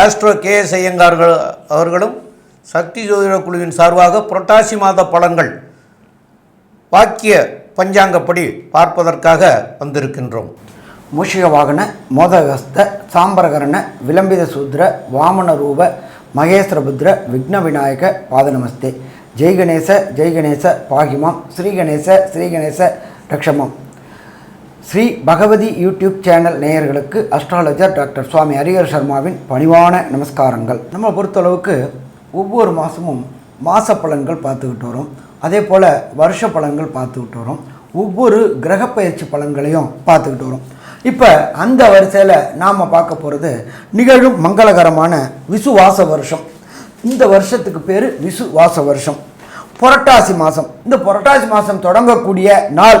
Astro K S ஐயங்கார்கள் அவர்களும் சக்தி ஜோதிட குழுவின் சார்பாக புரட்டாசி மாத பலன்கள் வாக்கிய பஞ்சாங்கப்படி பார்ப்பதற்காக வந்திருக்கின்றோம். மூஷிக வாகன மோதகஸ்த சாம்பரகரண விளம்பித சூத்ர வாமன ரூப மகேஸ்வரபுத்ர விக்ன விநாயக பாதநமஸ்தே ஜெய் கணேச ஜெய் கணேச பாகிமாம் ஸ்ரீ கணேச ஸ்ரீ கணேச ரக்ஷமம். ஸ்ரீ பகவதி யூடியூப் சேனல் நேயர்களுக்கு அஸ்ட்ராலஜர் டாக்டர் சுவாமி ஹரிஹர் சர்மாவின் பணிவான நமஸ்காரங்கள். நம்ம பொறுத்தளவுக்கு ஒவ்வொரு மாதமும் மாச பலன்கள் பார்த்துக்கிட்டு வரோம். அதே போல் வருஷ பலன்கள் பார்த்துக்கிட்டு வரோம். ஒவ்வொரு கிரக பயிற்சி பலன்களையும் பார்த்துக்கிட்டு வரோம். இப்போ அந்த வரிசையில் நாம் பார்க்க போகிறது நிகழும் மங்களகரமான விசுவாச வருஷம். இந்த வருஷத்துக்கு பேர் விசுவாச வருஷம். புரட்டாசி மாதம் இந்த புரட்டாசி மாதம் தொடங்கக்கூடிய நாள்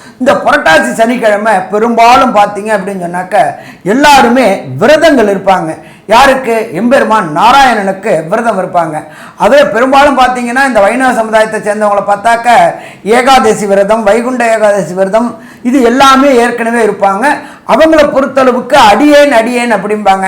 இந்த புரட்டாசி சனிக்கிழமை பெரும்பாலும் பார்த்தீங்க அப்படின்னு சொன்னாக்க எல்லாருமே விரதங்கள் இருப்பாங்க. யாருக்கு? எம்பெருமான் நாராயணனுக்கு விரதம் இருப்பாங்க. அதே பெரும்பாலும் பார்த்தீங்கன்னா இந்த வைணவ சமுதாயத்தை சேர்ந்தவங்களை பார்த்தாக்க ஏகாதசி விரதம் வைகுண்ட ஏகாதசி விரதம் இது எல்லாமே ஏற்கனவே இருப்பாங்க. அவங்கள பொறுத்தளவுக்கு அடியேன் அடியேன் அப்படிம்பாங்க.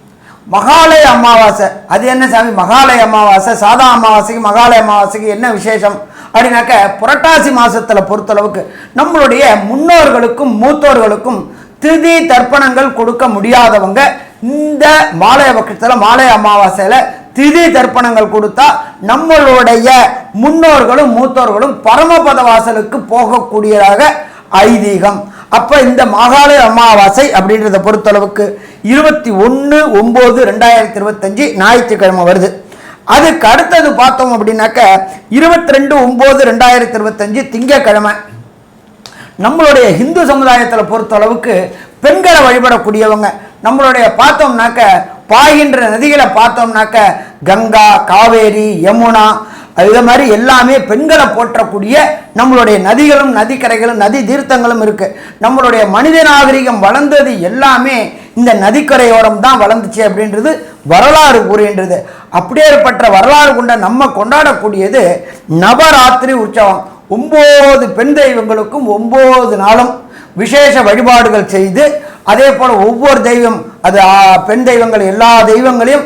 மகாலய அமாவாசை. அது என்ன சாமி? மகாலய அமாவாசை. சாதா அமாவாசைக்கு மகாலய அமாவாசைக்கு என்ன விசேஷம்? அப்படின்னாக்க புரட்டாசி மாதத்தில் பொறுத்தளவுக்கு நம்மளுடைய முன்னோர்களுக்கும் மூத்தோர்களுக்கும் திதி தர்ப்பணங்கள் கொடுக்க முடியாதவங்க இந்த மாலய பட்சத்தில் மாலய அமாவாசையில் திதி தர்ப்பணங்கள் கொடுத்தா நம்மளுடைய முன்னோர்களும் மூத்தோர்களும் பரமபத வாசலுக்கு போகக்கூடியதாக ஐதீகம். அப்போ இந்த மகாலய அமாவாசை அப்படின்றத பொறுத்தளவுக்கு இருபத்தி ஒன்று ஒம்பது ரெண்டாயிரத்தி இருபத்தஞ்சி ஞாயிற்றுக்கிழமை வருது. அதுக்கு அடுத்தது பார்த்தோம் அப்படின்னாக்க இருபத்தி ரெண்டு ஒம்பது ரெண்டாயிரத்தி இருபத்தஞ்சி திங்கக்கிழமை. நம்மளுடைய ஹிந்து சமுதாயத்தில் பொறுத்த அளவுக்கு பெண்களை வழிபடக்கூடியவங்க நம்மளுடைய பார்த்தோம்னாக்க பாய்கின்ற நதிகளை பார்த்தோம்னாக்க கங்கா காவேரி யமுனா இது மாதிரி எல்லாமே பெண்களை போற்றக்கூடிய நம்மளுடைய நதிகளும் நதிக்கரைகளும் நதி தீர்த்தங்களும் இருக்குது நம்மளுடைய மனித நாகரிகம் வளர்ந்தது எல்லாமே இந்த நதிக்கரையோரம் தான் வளர்ந்துச்சு அப்படின்றது வரலாறு கூறுகின்றது. அப்படியேற்பட்ட வரலாறு கொண்ட நம்ம கொண்டாடக்கூடியது நவராத்திரி உற்சவம். ஒம்பது பெண் தெய்வங்களுக்கும் ஒம்பது நாளும் விசேஷ வழிபாடுகள் செய்து அதே போல் ஒவ்வொரு தெய்வம் அது பெண் தெய்வங்கள் எல்லா தெய்வங்களையும்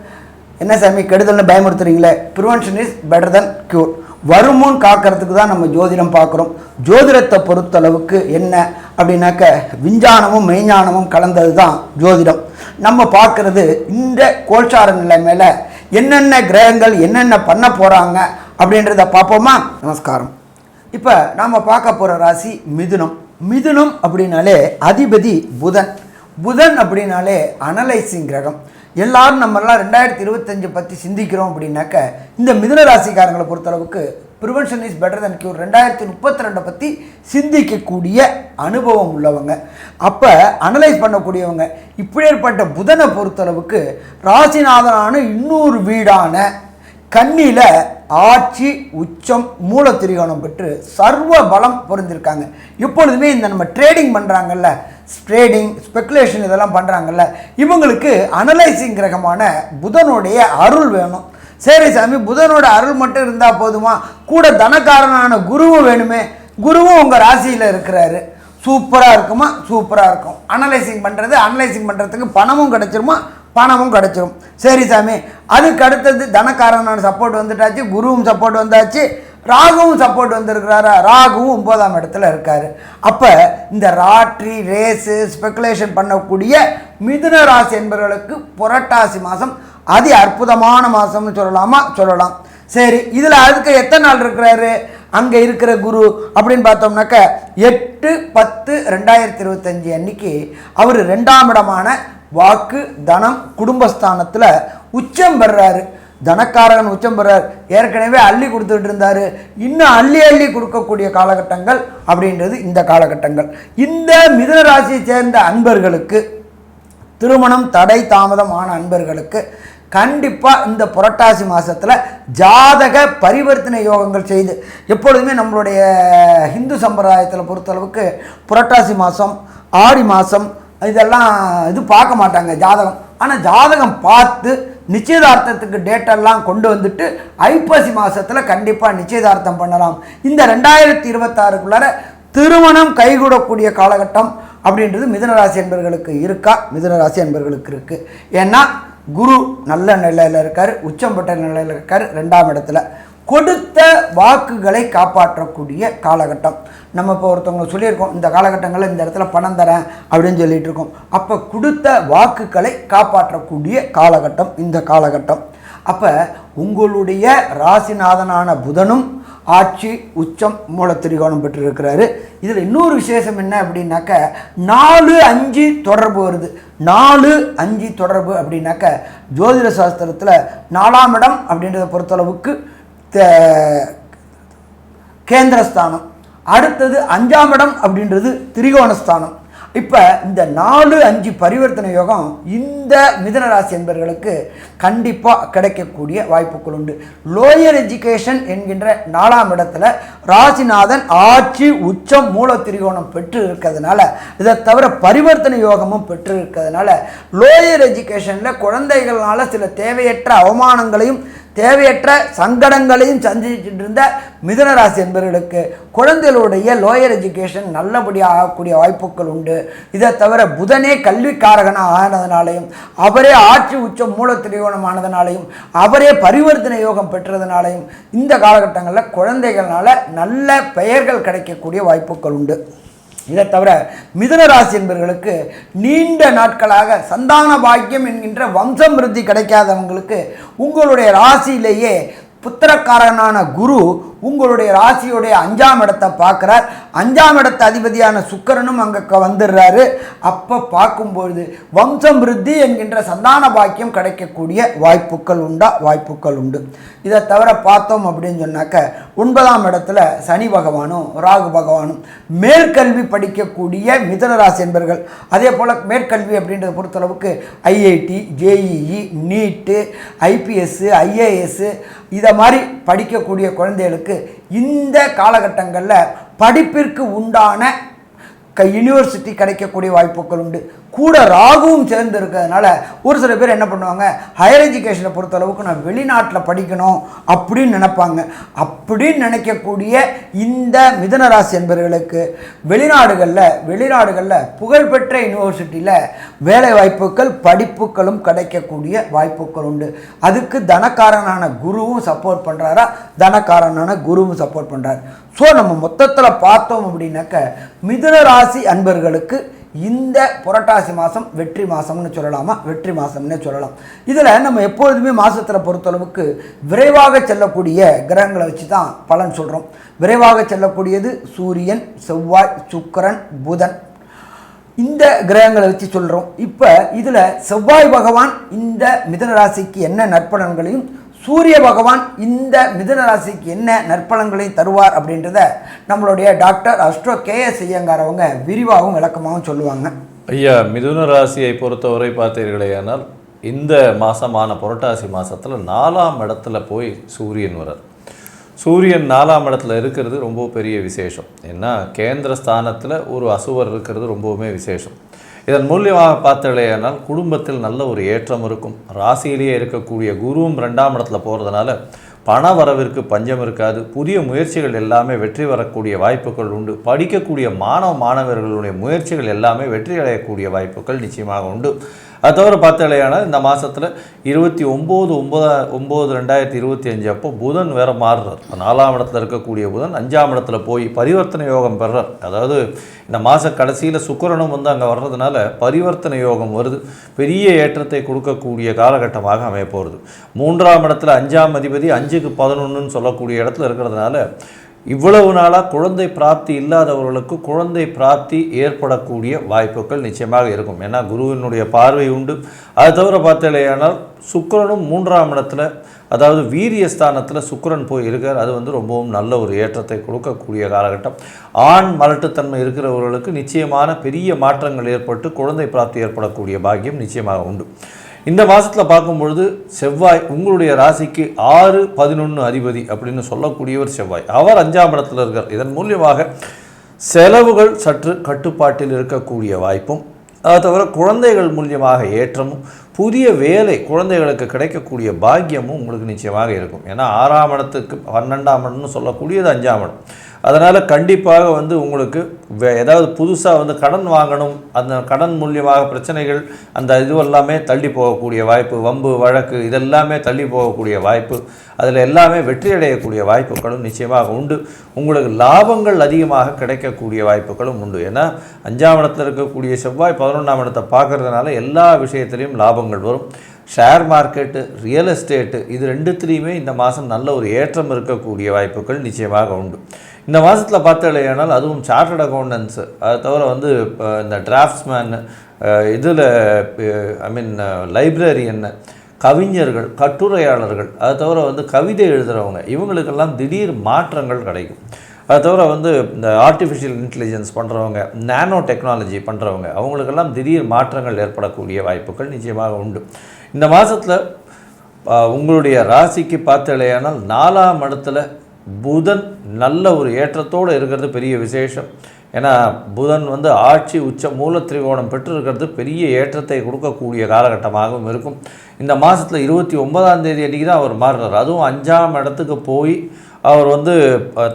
என்ன சாமி கெடுதல்னு பயமுறுத்துறீங்களே? Prevention is better than cure வருமுன் காக்கிறதுக்கு தான் நம்ம ஜோதிடம் பார்க்குறோம். ஜோதிடத்தை பொறுத்தளவுக்கு என்ன அப்படின்னாக்க விஞ்ஞானமும் மெய்ஞானமும் கலந்தது தான் ஜோதிடம். நம்ம பார்க்குறது இந்த கோல்சார நிலை மேலே என்னென்ன கிரகங்கள் என்னென்ன பண்ண போகிறாங்க அப்படின்றத பார்ப்போமா? நமஸ்காரம். இப்போ நாம் பார்க்க போகிற ராசி மிதுனம். மிதுனம் அப்படின்னாலே அதிபதி புதன். புதன் அப்படின்னாலே அனலைசிங் கிரகம். எல்லாரும் நம்மெல்லாம் ரெண்டாயிரத்தி இருபத்தஞ்சு பற்றி சிந்திக்கிறோம் அப்படின்னாக்க இந்த மிதுன ராசிக்காரங்களை பொறுத்தளவுக்கு prevention is better than cure ரெண்டாயிரத்தி முப்பத்தி ரெண்டை பற்றி சிந்திக்கக்கூடிய அனுபவம் உள்ளவங்க. அப்போ அனலைஸ் பண்ணக்கூடியவங்க. இப்படியேற்பட்ட புதனை பொறுத்தளவுக்கு ராசிநாதனான இன்னொரு வீடான கண்ணியில் ஆட்சி உச்சம் மூல திரிகோணம் பெற்று சர்வ பலம் பொருந்திருக்காங்க. எப்பொழுதுமே இந்த நம்ம ட்ரேடிங் பண்ணுறாங்கல்ல ட்ரேடிங் ஸ்பெக்குலேஷன் இதெல்லாம் பண்ணுறாங்கல்ல இவங்களுக்கு அனலைசிங் கிரகமான புதனுடைய அருள் வேணும். சரி சாமி புதனோட அருள் மட்டும் இருந்தால் போதுமா? கூட தனக்காரனான குருவும் வேணுமே? குருவும் உங்கள் ராசியில் இருக்கிறாரு. சூப்பராக இருக்குமா? சூப்பராக இருக்கும். அனலைசிங் பண்ணுறது அனலைசிங் பண்ணுறதுக்கு பணமும் கிடச்சிருமா? பணமும் கிடச்சிரும். சரி சாமி அதுக்கு அடுத்தது தனக்காரனான சப்போர்ட் வந்துட்டாச்சு குருவும் சப்போர்ட் வந்தாச்சு ராகுவும் சப்போர்ட் வந்திருக்கிறாரா? ராகுவும் ஒன்பதாம் இடத்துல இருக்கார். அப்போ இந்த ராட்ரி ரேஸு ஸ்பெகுலேஷன் பண்ணக்கூடிய மிதுன ராசி என்பவர்களுக்கு புரட்டாசி மாதம் அதி அற்புதமான மாதம்னு சொல்லலாமா? சொல்லலாம். சரி இதில் அதுக்கு எத்தனை நாள் இருக்கிறாரு? அங்கே இருக்கிற குரு அப்படின்னு பார்த்தோம்னாக்க எட்டு பத்து ரெண்டாயிரத்தி இருபத்தஞ்சி அன்னைக்கு அவர் ரெண்டாம் இடமான வாக்கு தனம் குடும்பஸ்தானத்தில் உச்சம் பெறாரு. தனக்காரகன் உச்சம் பெறார். ஏற்கனவே அள்ளி கொடுத்துட்டு இருந்தாரு. இன்னும் அள்ளி அள்ளி கொடுக்கக்கூடிய காலகட்டங்கள் அப்படின்றது இந்த காலகட்டங்கள். இந்த மிதன ராசியை சேர்ந்த அன்பர்களுக்கு திருமணம் தடை தாமதமான அன்பர்களுக்கு கண்டிப்பாக இந்த புரட்டாசி மாதத்தில் ஜாதக பரிவர்த்தனை யோகங்கள் செய்து எப்பொழுதுமே நம்மளுடைய ஹிந்து சம்பிரதாயத்தில் பொறுத்தளவுக்கு புரட்டாசி மாதம் ஆடி மாதம் இதெல்லாம் இது பார்க்க மாட்டாங்க ஜாதகம். ஆனால் ஜாதகம் பார்த்து நிச்சயதார்த்தத்துக்கு டேட்டெல்லாம் கொண்டு வந்துட்டு ஐப்பசி மாதத்தில் கண்டிப்பாக நிச்சயதார்த்தம் பண்ணலாம். இந்த ரெண்டாயிரத்தி இருபத்தாறுக்குள்ளார திருமணம் கைகூடக்கூடிய காலகட்டம் அப்படின்றது மிதனராசி என்பர்களுக்கு இருக்கா? மிதுனராசி என்பர்களுக்கு இருக்குது ஏன்னா குரு நல்ல நிலையில் இருக்கார் உச்சம் பெற்ற நிலையில் இருக்கார் ரெண்டாம் இடத்துல. கொடுத்த வாக்குகளை காப்பாற்றக்கூடிய காலகட்டம். நம்ம இப்போ ஒருத்தவங்க சொல்லியிருக்கோம் இந்த காலகட்டங்களில் இந்த இடத்துல பணம் தரேன் அப்படின்னு சொல்லிட்டு இருக்கோம். அப்போ கொடுத்த வாக்குகளை காப்பாற்றக்கூடிய காலகட்டம் இந்த காலகட்டம். அப்போ உங்களுடைய ராசிநாதனான புதனும் ஆட்சி உச்சம் மூலத்திரிகோணம் பெற்றிருக்கிறாரு. இதில் இன்னொரு விசேஷம் என்ன அப்படின்னாக்க நாலு அஞ்சு தொடர்பு வருது. நாலு அஞ்சு தொடர்பு அப்படின்னாக்க ஜோதிட சாஸ்திரத்தில் நாலாம் இடம் அப்படின்றத பொறுத்தளவுக்கு கேந்திரஸ்தானம். அடுத்தது அஞ்சாம் இடம் அப்படின்றது திரிகோணஸ்தானம். இப்போ இந்த நாலு அஞ்சு பரிவர்த்தனை யோகம் இந்த மிதன ராசி என்பவர்களுக்கு கண்டிப்பாக கிடைக்கக்கூடிய வாய்ப்புகள் உண்டு. லோயர் எஜுகேஷன் என்கின்ற நாலாம் இடத்துல ராசிநாதன் ஆட்சி உச்சம் மூல திரிகோணம் பெற்று இருக்கிறதுனால இதை தவிர பரிவர்த்தனை யோகமும் பெற்று இருக்கிறதுனால லோயர் எஜுகேஷனில் குழந்தைகளால் சில தேவையற்ற அவமானங்களையும் தேவையற்ற சங்கடங்களையும் சந்திச்சுட்டு இருந்த மிதனராசி என்பவர்களுக்கு குழந்தைகளுடைய லோயர் எஜுகேஷன் நல்லபடியாக ஆகக்கூடிய வாய்ப்புகள் உண்டு. இதை தவிர புதனே கல்விக்காரகனாக ஆனதுனாலையும் அவரே ஆட்சி உச்சம் மூல திரிகோணமானதுனாலையும் அவரே பரிவர்த்தனை யோகம் பெற்றதுனாலையும் இந்த காலகட்டங்களில் குழந்தைகள்னால நல்ல பெயர்கள் கிடைக்கக்கூடிய வாய்ப்புகள் உண்டு. இதை தவிர மிதுன ராசி என்பவர்களுக்கு நீண்ட நாட்களாக சந்தான பாக்கியம் என்கின்ற வம்சம் விருத்தி கிடைக்காதவங்களுக்கு உங்களுடைய ராசியிலேயே புத்திரக்காரனான குரு உங்களுடைய ராசியுடைய அஞ்சாம் இடத்தை பார்க்குறார். அஞ்சாம் இடத்து அதிபதியான சுக்கரனும் அங்கே வந்துடுறாரு. அப்போ பார்க்கும்பொழுது வம்சம் விருத்தி என்கின்ற சந்தான பாக்கியம் கிடைக்கக்கூடிய வாய்ப்புகள் உண்டா? வாய்ப்புகள் உண்டு. இதை தவிர பார்த்தோம் அப்படின்னு சொன்னாக்க ஒன்பதாம் இடத்துல சனி பகவானும் ராகு பகவானும் மேற்கல்வி படிக்கக்கூடிய மிதனராசி என்பர்கள். அதே போல் மேற்கல்வி அப்படின்றத பொறுத்தளவுக்கு IIT JEE NEET IPS IAS இதை மாதிரி படிக்கக்கூடிய குழந்தைகளுக்கு இந்த காலகட்டங்களில் படிப்பிற்கு உண்டான க யூனிவர்சிட்டி கிடைக்கக்கூடிய வாய்ப்புகள் உண்டு. கூட ராகுவும் சேர்ந்து இருக்கிறதுனால ஒரு சில பேர் என்ன பண்ணுவாங்க ஹையர் எஜுகேஷனை பொறுத்தளவுக்கு நான் வெளிநாட்டில் படிக்கணும் அப்படின்னு நினைப்பாங்க. அப்படின்னு நினைக்கக்கூடிய இந்த மிதனராசி என்பவர்களுக்கு வெளிநாடுகளில் வெளிநாடுகளில் புகழ்பெற்ற யூனிவர்சிட்டியில் வேலை வாய்ப்புகள் படிப்புகளும் கிடைக்கக்கூடிய வாய்ப்புகள் உண்டு. அதுக்கு தனக்காரனான குருவும் சப்போர்ட் பண்ணுறாரா தனக்காரனான குருவும் சப்போர்ட் பண்ணுறாரு ஸோ நம்ம மொத்தத்தில் பார்த்தோம் அப்படின்னாக்க மிதுன ராசி அன்பர்களுக்கு இந்த புரட்டாசி மாதம் வெற்றி மாதம்னு சொல்லலாமா? வெற்றி மாதம்னே சொல்லலாம். இதில் நம்ம எப்பொழுதுமே மாதத்தில் பொறுத்தளவுக்கு விரைவாக செல்லக்கூடிய கிரகங்களை வச்சு தான் பலன் சொல்கிறோம் விரைவாக செல்லக்கூடியது சூரியன் செவ்வாய் சுக்கிரன் புதன். இந்த கிரகங்களை வச்சு சொல்கிறோம் இப்போ இதில் செவ்வாய் பகவான் இந்த மிதன ராசிக்கு என்ன நற்பலன்களையும் சூரிய பகவான் இந்த மிதுன ராசிக்கு என்ன நற்பலன்களை தருவார் அப்படின்றத நம்மளுடைய doctor astro K S Iyengar அவங்க விரிவாகவும் விளக்கமாகவும் சொல்லுவாங்க. ஐயா மிதுன ராசியை பொறுத்தவரை பார்த்தீர்களேயானால் இந்த மாதமான புரட்டாசி மாதத்தில் நாலாம் இடத்துல போய் சூரியன் வரார் சூரியன் நாலாம் இடத்துல இருக்கிறது ரொம்ப பெரிய விசேஷம். ஏன்னா கேந்திர ஸ்தானத்தில் ஒரு அசுவர் இருக்கிறது ரொம்பவுமே விசேஷம். இதன் மூலியமாக பார்த்தலையானால் குடும்பத்தில் நல்ல ஒரு ஏற்றம் இருக்கும். ராசியிலேயே இருக்கக்கூடிய குருவும் ரெண்டாம் இடத்துல போகிறதுனால பண வரவிற்கு பஞ்சம் இருக்காது. புதிய முயற்சிகள் எல்லாமே வெற்றி வரக்கூடிய வாய்ப்புகள் உண்டு. படிக்கக்கூடிய மாணவ மாணவர்களுடைய முயற்சிகள் எல்லாமே வெற்றி அடையக்கூடிய வாய்ப்புகள் நிச்சயமாக உண்டு. அது தவிர பார்த்தாலேயானால் இந்த மாதத்தில் இருபத்தி ஒம்பது ஒம்பதா ஒம்பது ரெண்டாயிரத்தி இருபத்தி அஞ்சு அப்போ புதன் வேறு மாறுறார். இப்போ நாலாம் இடத்துல இருக்கக்கூடிய புதன் அஞ்சாம் இடத்துல போய் பரிவர்த்தனை யோகம் பெறார். அதாவது இந்த மாத கடைசியில் சுக்கரனும் வந்து அங்கே வர்றதுனால பரிவர்த்தனை யோகம் வருது. பெரிய ஏற்றத்தை கொடுக்கக்கூடிய காலகட்டமாக அமைய போகிறது மூன்றாம் இடத்துல அஞ்சாம் அதிபதி அஞ்சுக்கு பதினொன்றுன்னு சொல்லக்கூடிய இடத்துல இருக்கிறதுனால இவ்வளவு நாளாக குழந்தை பிராப்தி இல்லாதவர்களுக்கு குழந்தை பிராப்தி ஏற்படக்கூடிய வாய்ப்புகள் நிச்சயமாக இருக்கும். ஏன்னா குருவினுடைய பார்வை உண்டு. அது தவிர பார்த்தாலேயானால் சுக்கிரனும் மூன்றாம் இடத்துல அதாவது வீரிய ஸ்தானத்தில் சுக்கிரன் போய் இருக்கார். அது வந்து ரொம்பவும் நல்ல ஒரு ஏற்றத்தை கொடுக்கக்கூடிய காலகட்டம். ஆண் மலட்டுத்தன்மை இருக்கிறவர்களுக்கு நிச்சயமான பெரிய மாற்றங்கள் ஏற்பட்டு குழந்தை பிராப்தி ஏற்படக்கூடிய பாக்கியம் நிச்சயமாக உண்டு. இந்த மாதத்தில் பார்க்கும்பொழுது செவ்வாய் உங்களுடைய ராசிக்கு ஆறு பதினொன்று அதிபதி அப்படின்னு சொல்லக்கூடியவர் செவ்வாய். அவர் அஞ்சாம் இடத்தில் இருக்கார். இதன் மூலியமாக செலவுகள் சற்று கட்டுப்பாட்டில் இருக்கக்கூடிய வாய்ப்பும் அதை தவிர குழந்தைகள் மூலியமாக ஏற்றமும் புதிய வேலை குழந்தைகளுக்கு கிடைக்கக்கூடிய பாக்கியமும் உங்களுக்கு நிச்சயமாக இருக்கும். ஏன்னா ஆறாம் இடத்துக்கு பன்னெண்டாம் இடம்னு சொல்லக்கூடியது அஞ்சாம் இடம். அதனால் கண்டிப்பாக வந்து உங்களுக்கு வே- ஏதாவது புதுசாக வந்து கடன் வாங்கணும் அந்த கடன் மூலியமாக பிரச்சனைகள் அந்த இதுவெல்லாமே தள்ளி போகக்கூடிய வாய்ப்பு வம்பு வழக்கு இதெல்லாமே தள்ளி போகக்கூடிய வாய்ப்பு அதில் எல்லாமே வெற்றி அடையக்கூடிய வாய்ப்புகளும் நிச்சயமாக உண்டு. உங்களுக்கு லாபங்கள் அதிகமாக கிடைக்கக்கூடிய வாய்ப்புகளும் உண்டு. ஏன்னா அஞ்சாம் இடத்தில் இருக்கக்கூடிய செவ்வாய் பதினொன்றாம் இடத்தை பார்க்கறதுனால எல்லா விஷயத்திலையும் லாபங்கள் வரும். ஷேர் மார்க்கெட்டு ரியல் எஸ்டேட்டு இது ரெண்டுத்துலேயுமே இந்த மாதம் நல்ல ஒரு ஏற்றம் இருக்கக்கூடிய வாய்ப்புகள் நிச்சயமாக உண்டு. இந்த மாதத்தில் பார்த்தாலேயானால் அதுவும் சார்ட்டர்ட் அக்கௌண்டன்ஸு அது தவிர வந்து இப்போ இந்த டிராஃப்ட்ஸ்மேன் இதில் ஐ மீன் லைப்ரரியன் கவிஞர்கள் கட்டுரையாளர்கள் அது தவிர வந்து கவிதை எழுதுகிறவங்க இவங்களுக்கெல்லாம் திடீர் மாற்றங்கள் கிடைக்கும். அது தவிர வந்து இந்த ஆர்டிஃபிஷியல் இன்டெலிஜென்ஸ் பண்ணுறவங்க நானோ டெக்னாலஜி பண்ணுறவங்க அவங்களுக்கெல்லாம் திடீர் மாற்றங்கள் ஏற்படக்கூடிய வாய்ப்புகள் நிச்சயமாக உண்டு. இந்த மாதத்தில் உங்களுடைய ராசிக்கு பார்த்தலையானால் நாலாம் இடத்துல புதன் நல்ல ஒரு ஏற்றத்தோடு இருக்கிறது பெரிய விசேஷம். ஏன்னா புதன் வந்து ஆட்சி உச்ச மூல திரிகோணம் பெற்றிருக்கிறது பெரிய ஏற்றத்தை கொடுக்கக்கூடிய காலகட்டமாகவும் இருக்கும். இந்த மாதத்தில் இருபத்தி ஒன்பதாம் தேதி அன்றைக்கி தான் அவர் மாறினார் அதுவும் அஞ்சாம் இடத்துக்கு போய் அவர் வந்து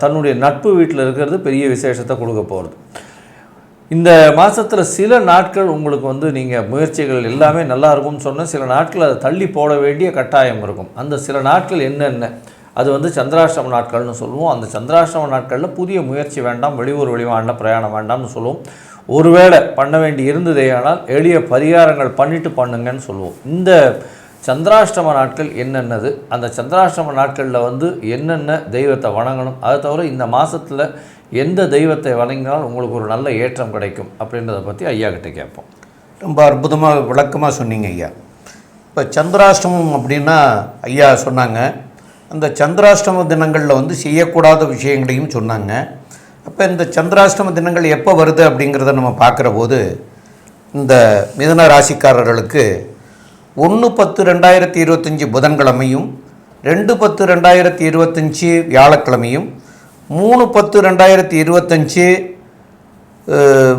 தன்னுடைய நட்பு வீட்டில் இருக்கிறது பெரிய விசேஷத்தை கொடுக்க போகிறது இந்த மாதத்தில் சில நாட்கள் உங்களுக்கு வந்து நீங்கள் முயற்சிகள் எல்லாமே நல்லா இருக்கும்னு சொன்னால் சில நாட்கள் அதை தள்ளி போட வேண்டிய கட்டாயம் இருக்கும். அந்த சில நாட்கள் என்னென்ன? அது வந்து சந்திராஷ்டம நாட்கள்னு சொல்லுவோம். அந்த சந்திராஷ்டம நாட்களில் புதிய முயற்சி வேண்டாம் வெளியூர் வெளிவாண்ட பிரயாணம் வேண்டாம்னு சொல்லுவோம். ஒருவேளை பண்ண வேண்டி இருந்ததே ஆனால் எளிய பரிகாரங்கள் பண்ணிட்டு பண்ணுங்கன்னு சொல்லுவோம். இந்த சந்திராஷ்டம நாட்கள் என்னென்னது? அந்த சந்திராஷ்டம நாட்களில் வந்து என்னென்ன தெய்வத்தை வணங்கணும்? அதை தவிர இந்த மாதத்தில் எந்த தெய்வத்தை வணங்கினால் உங்களுக்கு ஒரு நல்ல ஏற்றம் கிடைக்கும் அப்படின்றத பற்றி ஐயா கிட்டே கேட்போம். ரொம்ப அற்புதமாக விளக்கமாக சொன்னீங்க ஐயா. இப்போ சந்திராஷ்டமம் அப்படின்னா ஐயா சொன்னாங்க அந்த சந்திராஷ்டம தினங்களில் வந்து செய்யக்கூடாத விஷயங்களையும் சொன்னாங்க. அப்போ இந்த சந்திராஷ்டம தினங்கள் எப்போ வருது அப்படிங்கிறத நம்ம பார்க்குற போது இந்த மிதன ராசிக்காரர்களுக்கு ஒன்று பத்து ரெண்டாயிரத்தி இருபத்தஞ்சி புதன்கிழமையும் ரெண்டு பத்து ரெண்டாயிரத்தி இருபத்தஞ்சி வியாழக்கிழமையும் மூணு பத்து ரெண்டாயிரத்தி இருபத்தஞ்சி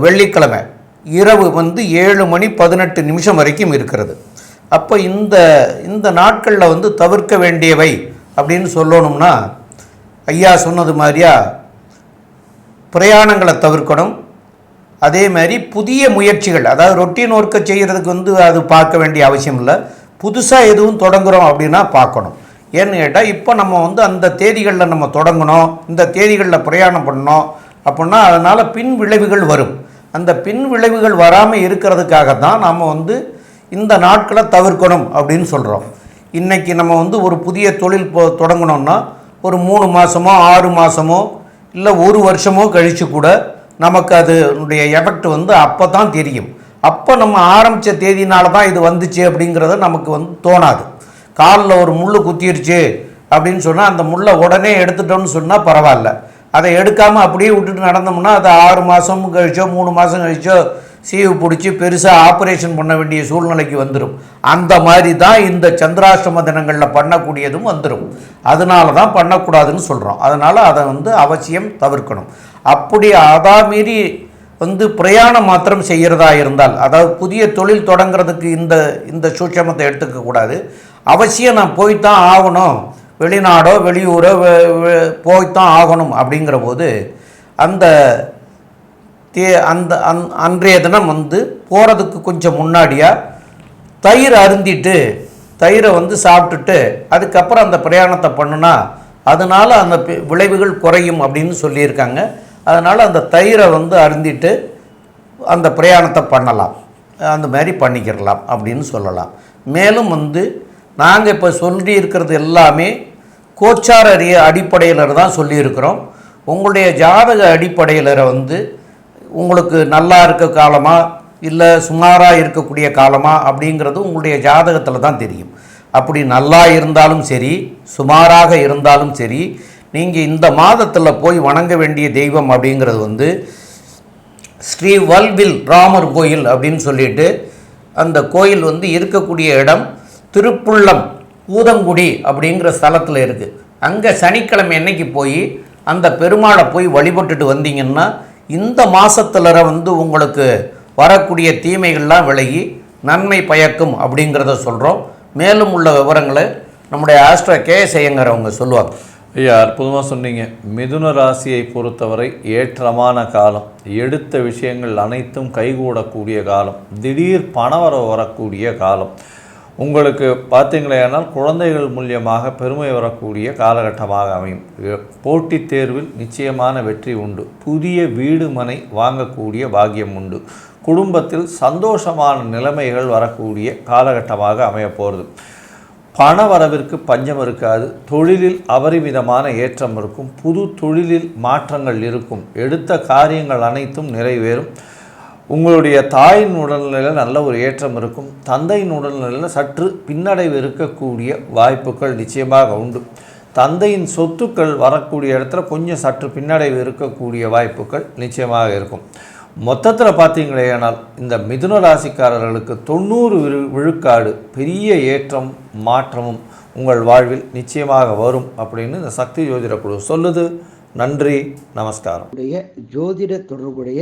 வெள்ளிக்கிழமை இரவு வந்து ஏழு மணி பதினெட்டு நிமிஷம் வரைக்கும் இருக்கிறது. அப்போ இந்த இந்த நாட்களில் வந்து தவிர்க்க வேண்டியவை அப்படின்னு சொல்லணும்னா ஐயா சொன்னது மாதிரியா? பிரயாணங்களை தவிர்க்கணும். அதே மாதிரி புதிய முயற்சிகள் அதாவது ரொட்டீன் ஒர்க்கை செய்கிறதுக்கு வந்து அது பார்க்க வேண்டிய அவசியம் இல்லை. புதுசாக எதுவும் தொடங்குறோம் அப்படின்னா பார்க்கணும். ஏன்னு கேட்டால் இப்போ நம்ம வந்து அந்த தேதிகளில் நம்ம தொடங்கணும் இந்த தேதிகளில் பிரயாணம் பண்ணணும் அப்படின்னா அதனால் பின் விளைவுகள் வரும். அந்த பின் விளைவுகள் வராமல் இருக்கிறதுக்காக தான் நம்ம வந்து இந்த நாட்களை தவிர்க்கணும் அப்படின்னு சொல்கிறோம் இன்றைக்கி நம்ம வந்து ஒரு புதிய தொழில் போ தொடங்கணும்னா ஒரு மூணு மாதமோ ஆறு மாதமோ இல்லை ஒரு வருஷமோ கழித்து கூட நமக்கு அதனுடைய எஃபெக்ட் வந்து அப்போ தான் தெரியும். அப்போ நம்ம ஆரம்பித்த தேதினால தான் இது வந்துச்சு அப்படிங்கிறத நமக்கு வந்து தோணாது. காலில் ஒரு முள் குத்திருச்சு அப்படின்னு சொன்னால் அந்த முள்ளை உடனே எடுத்துட்டோம்னு சொன்னால் பரவாயில்ல. அதை எடுக்காமல் அப்படியே விட்டுட்டு நடந்தோம்னா அது ஆறு மாதம் கழிச்சோ மூணு மாதம் கழிச்சோ சீவு பிடிச்சி பெருசாக ஆப்ரேஷன் பண்ண வேண்டிய சூழ்நிலைக்கு வந்துடும் அந்த மாதிரி தான் இந்த சந்திராஷ்டம தினங்களில் பண்ணக்கூடியதும் வந்துடும் அதனால தான் பண்ணக்கூடாதுன்னு சொல்கிறோம் அதனால் அதை வந்து அவசியம் தவிர்க்கணும். அப்படி அதாமீறி வந்து பிரயாணம் மாத்திரம் செய்கிறதா இருந்தால் அதாவது புதிய தொழில் தொடங்குறதுக்கு இந்த இந்த சூட்சமத்தை எடுத்துக்கக்கூடாது அவசியம் நான் போய்த்தான் ஆகணும். வெளிநாடோ வெளியூரோ போய்த்தான் ஆகணும் அப்படிங்கிற போது அந்த தே அந்த அந் அன்றைய தினம் வந்து போகிறதுக்கு கொஞ்சம் முன்னாடியாக தயிர் அருந்திட்டு தயிரை வந்து சாப்பிட்டுட்டு அதுக்கப்புறம் அந்த பிரயாணத்தை பண்ணுனா அதனால் அந்த பி- விளைவுகள் குறையும் அப்படின்னு சொல்லியிருக்காங்க. அதனால் அந்த தயிரை வந்து அருந்திட்டு அந்த பிரயாணத்தை பண்ணலாம். அந்த மாதிரி பண்ணிக்கிறலாம் அப்படின்னு சொல்லலாம். மேலும் வந்து நாங்கள் இப்போ சொல்லி இருக்கிறது எல்லாமே கோச்சார அறிய அடிப்படையில் தான் சொல்லியிருக்கிறோம். உங்களுடைய ஜாதக அடிப்படையில் வந்து உங்களுக்கு நல்லா இருக்க காலமாக இல்லை சுமாராக இருக்கக்கூடிய காலமாக அப்படிங்கிறது உங்களுடைய ஜாதகத்தில் தான் தெரியும். அப்படி நல்லா இருந்தாலும் சரி சுமாராக இருந்தாலும் சரி நீங்கள் இந்த மாதத்தில் போய் வணங்க வேண்டிய தெய்வம் அப்படிங்கிறது வந்து ஸ்ரீ வல்வில் ராமர் கோயில் அப்படின்னு சொல்லிட்டு அந்த கோயில் வந்து இருக்கக்கூடிய இடம் திருப்புள்ளம் ஊதங்குடி அப்படிங்கிற ஸ்தலத்தில் இருக்குது அங்கே சனிக்கிழமை என்னைக்கு போய் அந்த பெருமாளை போய் வழிபட்டுட்டு வந்தீங்கன்னா இந்த மாதத்தில் வந்து உங்களுக்கு வரக்கூடிய தீமைகள்லாம் விலகி நன்மை பயக்கும் அப்படிங்கிறத சொல்கிறோம் மேலும் உள்ள விவரங்களை நம்முடைய ஆஸ்ட்ரோ கே அவங்க சொல்லுவாங்க. ஐயா அற்புதமாக சொன்னீங்க. மிதுன ராசியை பொறுத்தவரை ஏற்றமான காலம். எடுத்த விஷயங்கள் அனைத்தும் கைகூடக்கூடிய காலம். திடீர் பணவரவு வரக்கூடிய காலம். உங்களுக்கு பார்த்தீங்களேனால் குழந்தைகள் மூலியமாக பெருமை வரக்கூடிய காலகட்டமாக அமையும். போட்டித் தேர்வில் நிச்சயமான வெற்றி உண்டு. புதிய வீடு மனை வாங்கக்கூடிய பாக்கியம் உண்டு. குடும்பத்தில் சந்தோஷமான நிலைமைகள் வரக்கூடிய காலகட்டமாக அமையப்போகிறது பண வரவிற்கு பஞ்சம் இருக்காது. தொழிலில் அபரிமிதமான ஏற்றம் இருக்கும். புது தொழிலில் மாற்றங்கள் இருக்கும். எடுத்த காரியங்கள் அனைத்தும் நிறைவேறும். உங்களுடைய தாயின் உடல்நிலையில் நல்ல ஒரு ஏற்றம் இருக்கும். தந்தையின் உடல்நிலையில் சற்று பின்னடைவு இருக்கக்கூடிய வாய்ப்புகள் நிச்சயமாக உண்டு. தந்தையின் சொத்துக்கள் வரக்கூடிய இடத்துல கொஞ்சம் சற்று பின்னடைவு இருக்கக்கூடிய வாய்ப்புகள் நிச்சயமாக இருக்கும். மொத்தத்தில் பார்த்தீங்களேனால் இந்த மிதுன ராசிக்காரர்களுக்கு தொண்ணூறு விழு விழுக்காடு பெரிய ஏற்றம் மாற்றமும் உங்கள் வாழ்வில் நிச்சயமாக வரும் அப்படின்னு இந்த சக்தி ஜோதிட குழு சொல்லுது. நன்றி நமஸ்காரம். உடைய ஜோதிட தொடர்புடைய